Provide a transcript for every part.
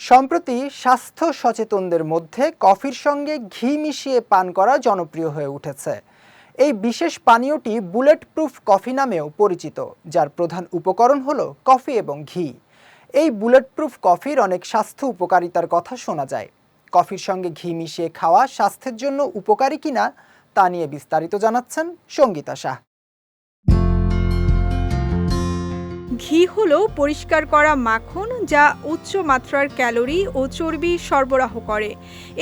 সম্প্রতি স্বাস্থ্য সচেতনদের মধ্যে কফির সঙ্গে ঘি মিশিয়ে পান করা জনপ্রিয় হয়ে উঠেছে। এই বিশেষ পানীয়টি বুলেট প্রুফ কফি নামেও পরিচিত, যার প্রধান উপকরণ হল কফি এবং ঘি। এই বুলেট প্রুফ কফির অনেক স্বাস্থ্য উপকারিতার কথা শোনা যায়। কফির সঙ্গে ঘি মিশিয়ে খাওয়া স্বাস্থ্যের জন্য উপকারী কিনা তা নিয়ে বিস্তারিত জানাচ্ছেন সঙ্গীতা শাহ। ঘি হল পরিষ্কার করা মাখন যা উচ্চ মাত্রার ক্যালোরি ও চর্বি সরবরাহ করে।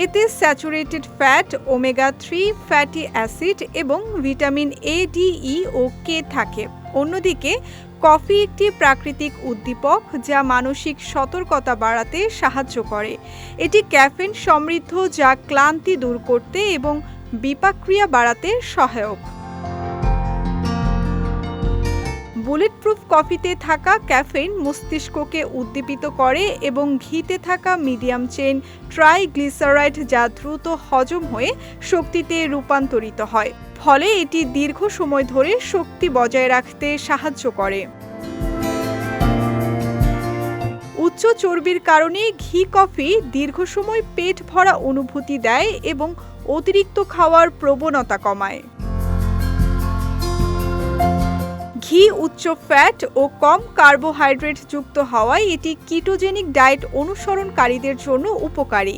এতে saturated fat, omega three, fatty acid এবং ভিটামিন এ, ডি, ই ও কে থাকে। অন্যদিকে, কফি একটি প্রাকৃতিক উদ্দীপক যা মানসিক সতর্কতা বাড়াতে সাহায্য করে। এটি ক্যাফেন সমৃদ্ধ যা ক্লান্তি দূর করতে এবং বিপাক্রিয়া বাড়াতে সহায়ক। বুলেট প্রুফ কফিতে থাকা ক্যাফেইন মস্তিষ্ককে উদ্দীপিত করে এবং ঘিতে থাকা মিডিয়াম চেইন ট্রাইগ্লিসারাইড যা দ্রুত হজম হয়ে শক্তিতে রূপান্তরিত হয়। ফলে এটি দীর্ঘ সময় ধরে শক্তি বজায় রাখতে সাহায্য করে। উচ্চ চর্বির কারণে ঘি কফি দীর্ঘ সময় পেট ভরা অনুভূতি দেয় এবং অতিরিক্ত খাওয়ার প্রবণতা কমায়। ঘি, উচ্চ ফ্যাট ও কম কার্বোহাইড্রেট যুক্ত হওয়ায় এটি কিটোজেনিক ডায়েট অনুসরণকারীদের জন্য উপকারী।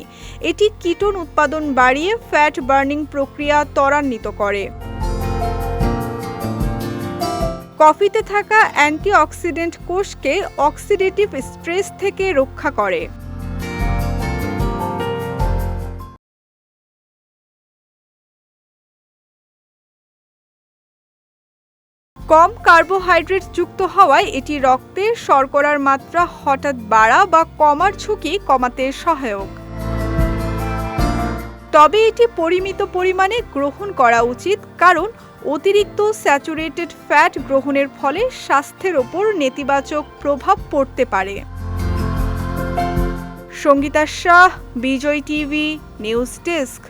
এটি কিটোন উৎপাদন বাড়িয়ে ফ্যাট বার্নিং প্রক্রিয়া ত্বরান্বিত করে। কফিতে থাকা অ্যান্টিঅক্সিডেন্ট কোষকে অক্সিডেটিভ স্ট্রেস থেকে রক্ষা করে। কম কার্বোহাইড্রেট যুক্ত হওয়ায় এটি রক্তে শর্করার মাত্রা হঠাৎ বাড়া বা কমার ঝুঁকি কমাতে সহায়ক। তবে এটি পরিমিত পরিমাণে গ্রহণ করা উচিত কারণ অতিরিক্ত স্যাচুরেটেড ফ্যাট গ্রহণের ফলে স্বাস্থ্যের ওপর নেতিবাচক প্রভাব পড়তে পারে। Sangita Shah, Vijay TV, news desk.